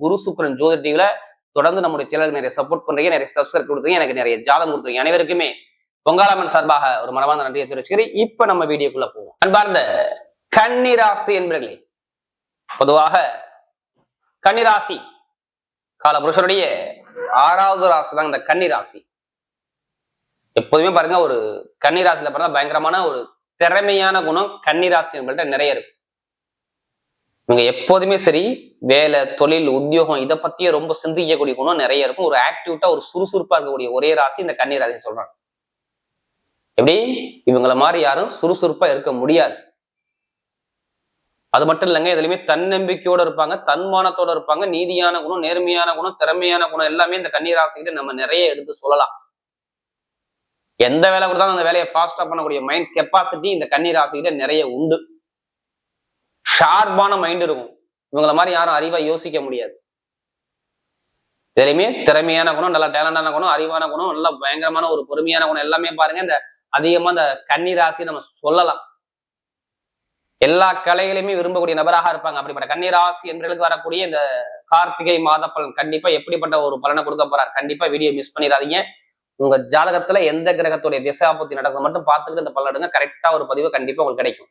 குரு சுக்கரன் ஜோதி டிவில தொடர்ந்து நம்முடைய சேனல் நிறைய சப்போர்ட் பண்றீங்க நிறைய சப்ஸ்கிரைப் கொடுத்தீங்க எனக்கு நிறைய ஜாதம் கொடுத்துருங்க அனைவருக்குமே பொங்காலம்மன் சார்பாக ஒரு மனமார்ந்த நன்றியை தெரிவிச்சுக்கிறேன். இப்ப நம்ம வீடியோக்குள்ள போவோம். அன்பார்ந்த கன்னிராசி என்பர்களே பொதுவாக கன்னிராசி காலபுருஷனுடைய ஆறாவது ராசி தான் இந்த கன்னிராசி. எப்போதுமே பாருங்க ஒரு கன்னிராசியில பாருங்க பயங்கரமான ஒரு திறமையான குணம் கன்னிராசி என்பள்கிட்ட நிறைய இருக்கு. இவங்க எப்போதுமே சரி வேலை தொழில் உத்தியோகம் இதை பத்தியே ரொம்ப சிந்திக்கக்கூடிய குணம் நிறைய இருக்கும். ஒரு ஆக்டிவிட்டா ஒரு சுறுசுறுப்பா இருக்கக்கூடிய ஒரே ராசி இந்த கன்னி ராசி சொல்றாங்க. எப்படி? இவங்கள மாதிரி யாரும் சுறுசுறுப்பா இருக்க முடியாது. அது மட்டும் இல்லைங்க இதுலயுமே தன்னம்பிக்கையோட இருப்பாங்க தன்மானத்தோட இருப்பாங்க நீதியான குணம் நேர்மையான குணம் திறமையான குணம் எல்லாமே இந்த கன்னிராசிக்கிட்ட நம்ம நிறைய எடுத்து சொல்லலாம். எந்த வேலை கொடுத்தாலும் அந்த வேலையை ஃபாஸ்டா பண்ணக்கூடிய மைண்ட் கெப்பாசிட்டி இந்த கன்னிராசிக்கிட்ட நிறைய உண்டு. ஷார்ப்பான மைண்ட் இருக்கும். இவங்கள மாதிரி யாரும் அறிவா யோசிக்க முடியாது. எதுலையுமே திறமையான குணம் நல்ல டேலண்டான குணம் அறிவான குணம் நல்ல பயங்கரமான ஒரு பொறுமையான குணம் எல்லாமே பாருங்க. இந்த அதிகமா இந்த கன்னி ராசி நம்ம சொல்லலாம். எல்லா கலைகளையுமே விரும்பக்கூடிய நபராக இருப்பாங்க. அப்படிப்பட்ட கன்னி ராசி என்பவர்களுக்கு வரக்கூடிய இந்த கார்த்திகை மாத பலன் கண்டிப்பா எப்படிப்பட்ட ஒரு பலனை கொடுக்க போறார் கண்டிப்பா வீடியோ மிஸ் பண்ணிடாதீங்க. உங்க ஜாதகத்துல எந்த கிரகத்துடைய திசாபத்தி நடக்குது மட்டும் பார்த்துக்கிட்டு இந்த பலன் எடுங்க. கரெக்டா ஒரு பதிவு கண்டிப்பா உங்களுக்கு கிடைக்கும்.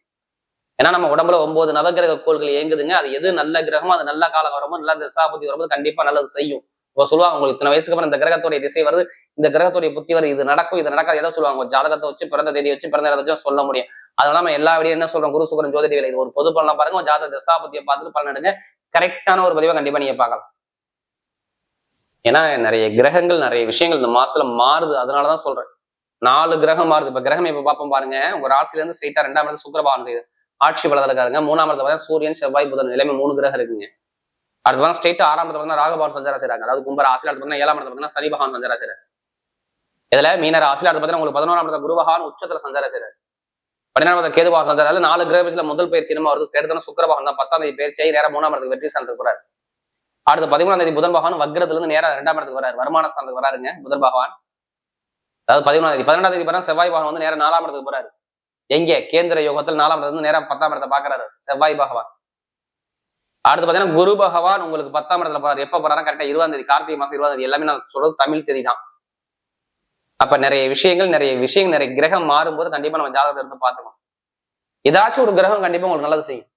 ஏன்னா நம்ம உடம்புல ஒன்பது நவகிரக கோள்கள் இயங்குதுங்க. அது எது நல்ல கிரகமோ அது நல்ல காலம் வரும்போது நல்ல திசாபுத்தி வரும்போது கண்டிப்பா நல்லது செய்யும். இப்போ சொல்லுவாங்க உங்களுக்கு இத்தனை வயசுக்கு அப்புறம் இந்த கிரகத்துடைய திசை வருது. இந்த கிரகத்துடைய புத்தி வருது. இது நடக்கும் இது நடக்காது. ஏதோ சொல்லுவாங்க? ஜாதகத்தை வச்சு பிறந்த தேதி வச்சு பிறந்த இடத்தை வச்சு சொல்ல முடியும். அதனால நம்ம எல்லா விடையும் என்ன சொல்றோம்? குரு சுக்கரன் ஜோதிட வேலை. இது ஒரு பொது பலனா பாருங்க. ஜாதக திசாபத்தியை பார்த்துட்டு பலன் எடுங்க. கரெக்டான ஒரு பதிவை கண்டிப்பா நீங்க பார்க்கலாம். ஏன்னா நிறைய கிரகங்கள் நிறைய விஷயங்கள் இந்த மாசத்துல மாறுது. அதனாலதான் சொல்றேன். நாலு கிரகம் மாறுது. இப்ப கிரகம் இப்ப பார்ப்போம் பாருங்க. உங்க ராசில இருந்து ஸ்ட்ரெயிட்டா ரெண்டாம் இடத்துல சுக்கரபாவன் செய்யுது ஆட்சி பலத்தில் இருக்காருங்க மூணாம் இடத்துல பார்த்தா சூரியன் செவ்வாய் புதன் எல்லாமே மூணு கிரகம் இருக்குங்க. அடுத்து பார்த்தா ஸ்டேட் ஆறாம் இடத்துல பார்த்தா ராகபாவன் சஞ்சாரம் செய்யறாங்க அதாவது கும்ப ராசியில் அடுத்து பார்த்தா ஏழாம் இடத்துல பார்த்தா சனி பகவான் சஞ்சாரம் செய்யறாரு இதுல மீன ராசியில் அடுத்து பார்த்தா உங்களுக்கு பதினோராம் இடத்துல குருபகான் உச்சத்துல சஞ்சாரம் செய்யறாரு பதினாறாம் இடத்துல கேது பகவான் சஞ்சாரம். நாலு கிரகத்துல முதல் பயிற்சி நம்ம வருது. கேட்டு சுக்கரபகவான் தான் பத்தாம் தேதி பயிற்சி நேரம் மூணாம் இடத்துக்கு வெற்றி சாந்தத்துக்கு போறாரு. அடுத்து பதிமூணாம் தேதி புதன் பகவான் வக்ரத்துல இருந்து நேரம் ரெண்டாம் இடத்துக்கு வராரு. வருமான சாந்தத்துக்கு வராருங்க புதன் பகவான். அதாவது பதிமூணாம் தேதி. பதினெண்டாம் தேதி பார்த்தா செவ்வாய் பகவான் வந்து நேரம் நாலாம் இடத்துக்கு போறாரு. எங்க? கேந்திர யோகத்தில் நாலாம் இடத்துல இருந்து நேரம் பத்தாம் இடத்தை பாக்குறாரு செவ்வாய் பகவான். அடுத்து பாத்தீங்கன்னா குரு பகவான் உங்களுக்கு பத்தாம் இடத்துல போறாரு. எப்ப போறாரு கரெக்டா இருபதாம் தேதி கார்த்திகை மாசம் இருபதாம் தேதி. எல்லாமே நான் சொல்றது தமிழ் தேதி தான். அப்ப நிறைய விஷயங்கள் நிறைய விஷயங்கள் நிறைய கிரகம் மாறும்போது கண்டிப்பா நம்ம ஜாதகத்தை இருந்து பார்த்துக்கணும். ஏதாச்சும் ஒரு கிரகம் கண்டிப்பா உங்களுக்கு நல்லது செய்யும்.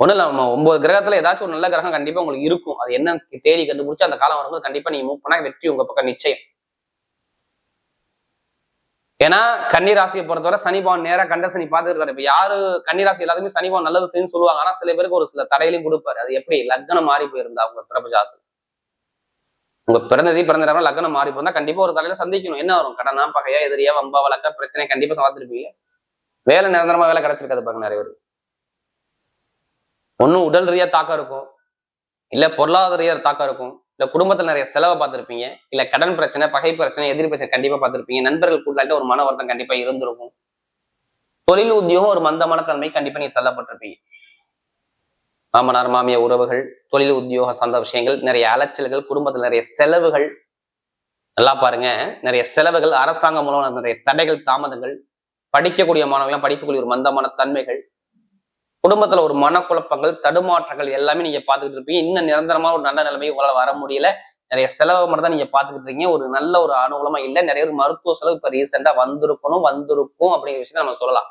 ஒண்ணு இல்ல நம்ம ஒன்பது கிரகத்துல ஏதாச்சும் ஒரு நல்ல கிரகம் கண்டிப்பா உங்களுக்கு இருக்கும். அது என்ன தேடி கண்டுபிடிச்சு அந்த காலம் வரும்போது கண்டிப்பா நீங்க மூவ் பண்ணா வெற்றி உங்க பக்கம் நிச்சயம். ஏன்னா கன்னிராசியை பொறுத்தவரை சனிபவன் நேராக நேரா கண்ட சனி பார்த்துருக்காரு. இப்போ இப்ப யாரு கன்னிராசி எல்லாத்துமே சனிபவன் நல்லது செய்யுன்னு சொல்லுவாங்க. ஆனா சில பேருக்கு ஒரு சில தடையிலையும் கொடுப்பாரு. அது எப்படி? லக்னம் மாறி போயிருந்தா அவங்க பிறப்பு ஜாத்து உங்க பிறந்ததே பிறந்த லக்னம் மாறி போயிருந்தா கண்டிப்பா ஒரு தலையில சந்திக்கணும். என்ன வரும்? கடனா பகையா எதிரியா வம்பா வழக்க பிரச்சனை கண்டிப்பா பார்த்துருப்பீங்க வேலை நிரந்தரமா வேலை கிடைச்சிருக்காது பாருங்க நிறைய பேர் ஒன்னும் உடல் ரீதியா தாக்கம் இருக்கும். இல்ல பொருளாதார ரீதியாக தாக்கம் இருக்கும். இல்ல குடும்பத்துல நிறைய செலவை பார்த்திருப்பீங்க. இல்ல கடன் பிரச்சனை பகை பிரச்சனை எதிரி பிரச்சனை கண்டிப்பா பார்த்திருப்பீங்க. நண்பர்கள் கூட்டாளிட்ட ஒரு மன வருத்தம் கண்டிப்பா இருந்திருக்கும். தொழில் உத்தியோகம் ஒரு மந்தமான தன்மை கண்டிப்பா நீ தள்ளப்பட்டிருப்பீங்க. மாமனார் மாமிய உறவுகள் தொழில் உத்தியோக சார்ந்த விஷயங்கள் நிறைய அலைச்சல்கள் குடும்பத்துல நிறைய செலவுகள். நல்லா பாருங்க. நிறைய செலவுகள் அரசாங்கம் மூலம் நிறைய தடைகள் தாமதங்கள். படிக்கக்கூடிய மாணவர்கள் படிக்கக்கூடிய ஒரு மந்தமான தன்மைகள். குடும்பத்துல ஒரு மனக்குழப்பங்கள் தடுமாற்றங்கள் எல்லாமே நீங்க பாத்துக்கிட்டு இருப்பீங்க. இன்னும் நிரந்தரமா ஒரு நல்ல நிலைமை உங்களால் வர முடியல. நிறைய செலவு மட்டும் தான் நீங்க பாத்துக்கிட்டு இருக்கீங்க. ஒரு நல்ல ஒரு அனுகூலமா இல்ல. நிறைய ஒரு மருத்துவ செலவு இப்ப ரீசெண்டா வந்திருக்கணும் வந்திருக்கும் அப்படிங்கிற விஷயத்த நம்ம சொல்லலாம்.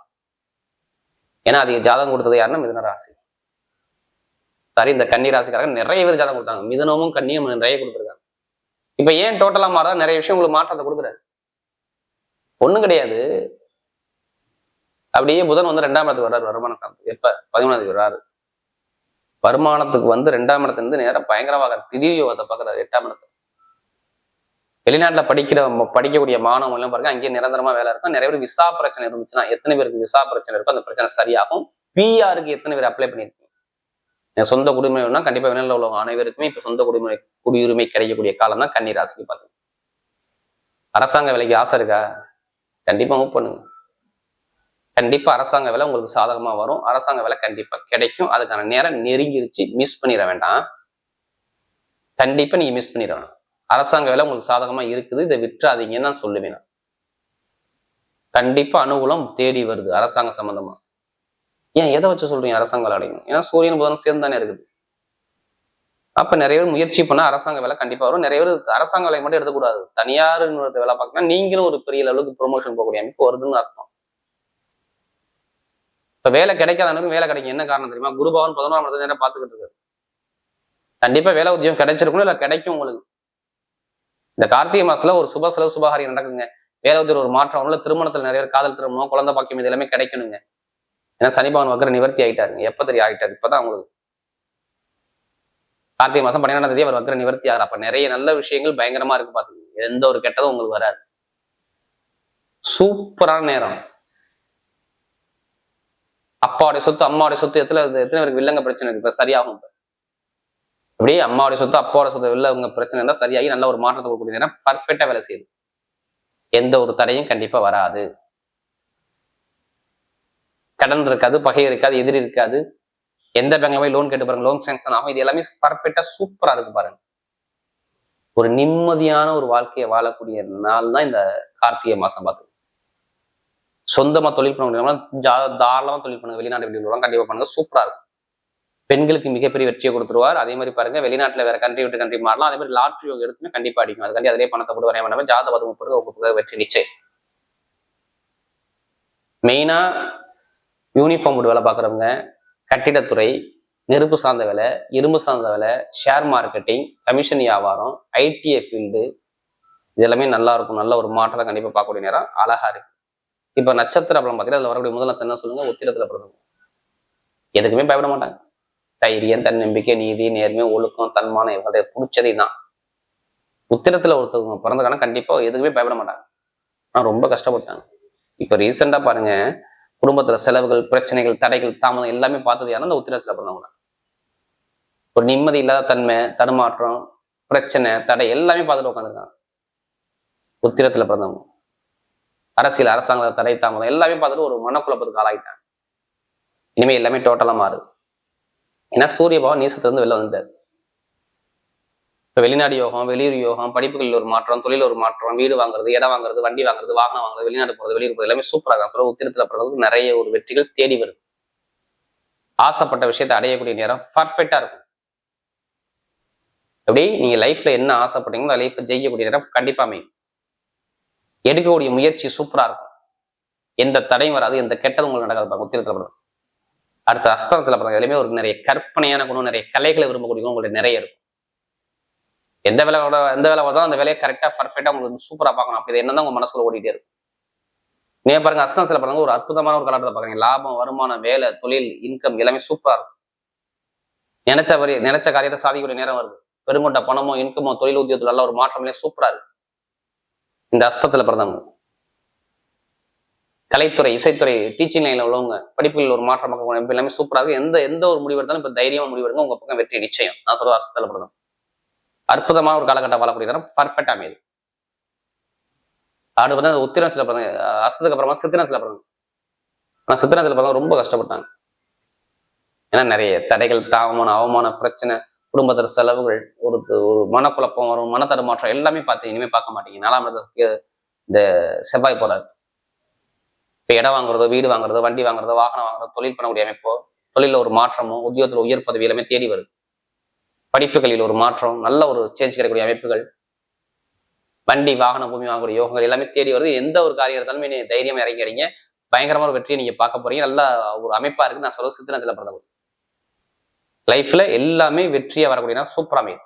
ஏன்னா அதிக ஜாதகம் கொடுத்தது யாருன்னா மிதன ராசி. சாரி இந்த கன்னி ராசிக்காரங்க நிறைய பேர் ஜாதகம் கொடுத்தாங்க. மிதனமும் கன்னியும் நிறைய கொடுத்துருக்காங்க. இப்ப ஏன் டோட்டலா மாறா நிறைய விஷயம் உங்களுக்கு மாற்றத்தை கொடுக்குறாரு. ஒண்ணும் கிடையாது. அப்படியே புதன் வந்து ரெண்டாம் இடத்துக்கு வர்றாரு வருமான ஸ்தானத்துக்கு எப்ப? பதிமூணாம் தேதி வர்றாரு. வருமானத்துக்கு வந்து ரெண்டாம் இடத்துல இருந்து நேரம் பயங்கரமாக திடீர் யோகத்தை பார்க்கறாரு எட்டாம் இடத்துல. வெளிநாட்டுல படிக்கிற படிக்கக்கூடிய மாணவங்க எல்லாம் பாருங்க அங்கேயே நிரந்தரமா வேலை இருக்கும். நிறைய பேர் விசா பிரச்சனை இருந்துச்சுன்னா எத்தனை பேருக்கு விசா பிரச்சனை இருக்கோ அந்த பிரச்சனை சரியாகும். பிஆருக்கு எத்தனை பேர் அப்ளை பண்ணியிருக்கீங்க? என் சொந்த குடியுரிமைனா கண்டிப்பா வெளிநாட்டில் உள்ளவங்க அனைவருக்குமே இப்ப சொந்த குடிமை குடியுரிமை கிடைக்கக்கூடிய காலம் தான் கன்னி ராசிக்கு பார்த்து அரசாங்க வேலைக்கு ஆசை இருக்கா? கண்டிப்பா மூவ் பண்ணுங்க. கண்டிப்பா அரசாங்க வேலை உங்களுக்கு சாதகமா வரும். அரசாங்க வேலை கண்டிப்பா கிடைக்கும். அதுக்கான நேரம் நெருங்கிருச்சு. மிஸ் பண்ணிட வேண்டாம். கண்டிப்பா நீங்க மிஸ் பண்ணிட வேண்டாம் அரசாங்க வேலை உங்களுக்கு சாதகமா இருக்குது. இதை விட்டுறாதீங்கன்னு நான் சொல்லுவேன் நான். கண்டிப்பா அனுகூலம் தேடி வருது அரசாங்க சம்மந்தமாக ஏன் எதை வச்சு சொல்றீங்க அரசாங்கம் அடையணும்? ஏன்னா சூரியன் புதன் சேர்ந்து தானே இருக்குது. அப்ப நிறைய பேர் முயற்சி பண்ணா அரசாங்க வேலை கண்டிப்பா வரும். நிறைய பேர் அரசாங்க வேலை மட்டும் எடுக்கக்கூடாது. தனியார் நிறுவனத்தை வேலை பார்க்கணும் நீங்களும் ஒரு பெரிய லெவலுக்கு ப்ரொமோஷன் போகக்கூடிய அமைப்பு வருதுன்னு அர்த்தம். இப்ப வேலை கிடைக்காதவனுக்கு வேலை கிடைக்கும். என்ன காரணம் தெரியுமா? குருபவன் பதினோராம் இடத்துல நேரம் பார்த்துக்கிட்டு இருக்காரு. கண்டிப்பா வேலை உத்தியோகம் கிடைச்சிருக்கணும் இல்ல கிடைக்கும் உங்களுக்கு. இந்த கார்த்திகை மாசத்துல ஒரு சுப செலவு சுபகாரியம் நடக்குங்க வேலை உத்தியோக ஒரு மாற்றம் வரும் திருமணத்தில் திருமணத்துல நிறைய பேர் காதல் திருமணம் குழந்தை பாக்கியம் இது எல்லாமே கிடைக்கணுங்க. ஏன்னா சனி பகவான் வக்கர நிவர்த்தி ஆயிட்டாருங்க. எப்ப தெரிய ஆயிட்டாரு. இப்பதான் உங்களுக்கு கார்த்திகை மாசம் பன்னிரெண்டாம் தேதி அவர் வக்கர நிவர்த்தி ஆகிறார். அப்ப நிறைய நல்ல விஷயங்கள் பயங்கரமா இருக்கு பாத்துக்கோங்க. எந்த ஒரு கெட்டதும் உங்களுக்கு வராது. சூப்பரான நேரம். அப்பாவுடைய சொத்து அம்மாவுடைய சொத்து எத்தனை எத்தனை பேருக்கு வில்லங்க பிரச்சனை இருக்கு? இப்ப சரியாகும் அப்படியே அம்மாவுடைய சொத்து அப்பாவோட சொத்து வில்லவங்க பிரச்சனை இருந்தால் சரியாகி நல்ல ஒரு மாற்றத்தை கொடுக்கக்கூடிய நேரம் பர்ஃபெக்டா வேலை செய்யுது. எந்த ஒரு தடையும் கண்டிப்பா வராது. கடன் இருக்காது பகை இருக்காது எதிரி இருக்காது. எந்த பேங்க்ல போய் லோன் கேட்டு பாருங்க லோன் சேங்ஷன் ஆகும். இது எல்லாமே பர்ஃபெக்டா சூப்பரா இருக்கு பாருங்க. ஒரு நிம்மதியான ஒரு வாழ்க்கையை வாழக்கூடிய நாள் தான் இந்த கார்த்திகை மாசம் பார்த்து. சொந்தமா தொழில் பண்ண முடியாம ஜா- தாராளமா தொழில் பண்ணுங்க. வெளிநாட்டு வெளியூர் கண்டிப்பா பண்ணுங்க. சூப்பரா இருக்கும். பெண்களுக்கு மிகப்பெரிய வெற்றியை கொடுத்துருவார். அதே மாதிரி பாருங்க வெளிநாட்டுல வேற கண்ட்ரி விட்டு கண்ட்ரி மாறலாம். அதே மாதிரி லாட்ரி யோகம் எடுத்துன்னு கண்டிப்பா அடிக்கும். அதுக்காண்டி அதிலே பணத்தை போட்டு வரைய வேண்டாம். ஜாத பதம் போட்டு உங்களுக்கு வெற்றி நிச்சயம். மெயினா யூனிஃபார்ம் போட்டு வேலை பார்க்குறவங்க கட்டிடத்துறை நெருப்பு சார்ந்த வேலை இரும்பு சார்ந்த வேலை ஷேர் மார்க்கெட்டிங் கமிஷன் வியாபாரம் ஐடிஐ ஃபீல்டு இது எல்லாமே நல்லா இருக்கும். நல்ல ஒரு மாற்றத்தை கண்டிப்பாக பார்க்கக்கூடிய நேரம். அழகா இருக்கு. இப்போ நட்சத்திர பலம் பார்த்தீங்கன்னா அதில் வரக்கூடிய முதல் நட்சத்திரம் என்ன சொல்லுங்க? உத்திரத்தில் பிறந்தவங்க. எதுக்குமே பயப்பட மாட்டாங்க. தைரியம் தன்னம்பிக்கை நீதி நேர்மை ஒழுக்கம் தன்மானம் இவங்க பிடிச்சதே தான் உத்திரத்துல ஒருத்தவங்க பிறந்தக்கான கண்டிப்பா எதுக்குமே பயப்பட மாட்டாங்க. ஆனா ரொம்ப கஷ்டப்பட்டாங்க. இப்போ ரீசெண்டாக பாருங்க குடும்பத்துல செலவுகள் பிரச்சனைகள் தடைகள் தாமதம் எல்லாமே பார்த்தது யாருன்னா இந்த உத்திரத்துல பிறந்தவங்க ஒரு நிம்மதி இல்லாத தன்மை தடுமாற்றம் பிரச்சனை தடை எல்லாமே பார்த்துட்டு உட்காந்துருக்காங்க உத்திரத்துல பிறந்தவங்க. அரசியல் அரசாங்க தடை தாமதம் எல்லாமே பார்த்துட்டு ஒரு மனக்குழப்பத்துக்கு ஆளாயிட்டாங்க. இனிமேல் எல்லாமே டோட்டலா மாறுது. ஏன்னா சூரிய பவன் நீசத்துலேருந்து வெளில வந்துட்டார் இப்போ வெளிநாடு யோகம் வெளியூர் யோகம் படிப்புகளில் ஒரு மாற்றம் தொழில் ஒரு மாற்றம் வீடு வாங்குறது இடம் வாங்குறது வண்டி வாங்குறது வாகனம் வாங்குறது வெளிநாடு போகிறது வெளியூர் போகிறது எல்லாமே சூப்பராக சொல்ல உத்திரத்தில் பிறந்தவங்களுக்கு நிறைய ஒரு வெற்றிகள் தேடி வருது. ஆசைப்பட்ட விஷயத்தை அடையக்கூடிய நேரம் பர்ஃபெக்டாக இருக்கும். எப்படி? நீங்க லைஃப்ல என்ன ஆசைப்பட்டீங்களோ அந்த லைஃப்ல ஜெயிக்கக்கூடிய நேரம் கண்டிப்பாக அமையும். எடுக்கக்கூடிய முயற்சி சூப்பரா இருக்கும். எந்த தடையும் வராது எந்த கெட்டது உங்களுக்கு நடக்காது பாருங்க உத்திரத்தில் பிறந்தவங்க அடுத்த அஸ்தமத்துல பாருங்க எதுலையுமே ஒரு நிறைய கற்பனையான குணம் நிறைய கலைகளை விரும்பக்கூடிய உங்களுடைய உங்களுக்கு நிறைய இருக்கும். எந்த வேலை எந்த வேலை வருதோ அந்த வேலையை கரெக்டா பர்ஃபெக்டாக உங்களுக்கு சூப்பரா பார்க்கணும். அப்படி என்னதான் உங்க மனசுல ஓடிட்டே இருக்கும் நீங்க பாருங்க அஸ்தமத்துல பாருங்க ஒரு அற்புதமான ஒரு கலாட்டத்தை பாருங்க லாபம் வருமானம் வேலை தொழில் இன்கம் எல்லாமே சூப்பரா இருக்கும். நினைச்ச வரி நினைச்ச காரியத்தை சாதிக்கக்கூடிய நேரம் வருது. பெருங்கொண்ட பணமோ இன்கமோ தொழில் உத்தியோகத்தில் நல்ல ஒரு மாற்றமே சூப்பரா இருக்கு. இந்த அஸ்தத்துல பிறந்தவங்க. கலைத்துறை இசைத்துறை டீச்சிங் லைன்ல உள்ளவங்க படிப்புகளில் ஒரு மாற்றம் பார்க்க எல்லாமே சூப்பரா இருக்கு. எந்த எந்த ஒரு முடிவு எடுத்தாலும் இப்போ தைரியமாக முடிவு எடுங்க உங்க பக்கம் வெற்றி நிச்சயம். நான் சொல்றது அஸ்தத்துல பிறந்தவங்க. அற்புதமான ஒரு காலகட்டம் வாழக்கூடிய தரம் பர்ஃபெக்ட் அமையுது ஆடு வந்து அந்த சில பிறந்த அஸ்தத்துக்கு அப்புறமா சித்திரன்ஸ்ல பிறந்தாங்க ஆனா சித்திரன்ஸ்ல பிறந்தவங்க ரொம்ப கஷ்டப்பட்டாங்க. ஏன்னா நிறைய தடைகள் தாவமான அவமான பிரச்சனை குடும்பத்தில் செலவுகள் ஒரு ஒரு மனக்குழப்பம் வரும் மனத்தடுமாற்றம் எல்லாமே பார்த்து இனிமே பார்க்க மாட்டீங்க. நாலாம் இடத்துக்கு இந்த செவ்வாய் போறாரு. இப்போ இடம் வாங்குறதோ வீடு வாங்குறதோ வண்டி வாங்குறதோ வாகனம் வாங்குறதோ தொழில் பண்ணக்கூடிய அமைப்போ தொழில ஒரு மாற்றமோ உத்தியோகத்துல உயர் பதவி எல்லாமே தேடி வருது. படிப்புகளில் ஒரு மாற்றம் நல்ல ஒரு சேஞ்ச் கிடைக்கக்கூடிய அமைப்புகள் வண்டி வாகன பூமி வாங்கக்கூடிய யோகங்கள் எல்லாமே தேடி வருது. எந்த ஒரு காரியம் இருந்தாலும் நீங்க தைரியமா இறங்கி பயங்கரமான ஒரு வெற்றியை நீங்க பார்க்க போறீங்க. நல்லா ஒரு அமைப்பா இருக்கு நான் சொல்ல சித்தனத்துல பிறந்தவர் லைஃப்ல எல்லாமே வெற்றியா வரக்கூடிய சூப்பராக அமையும்.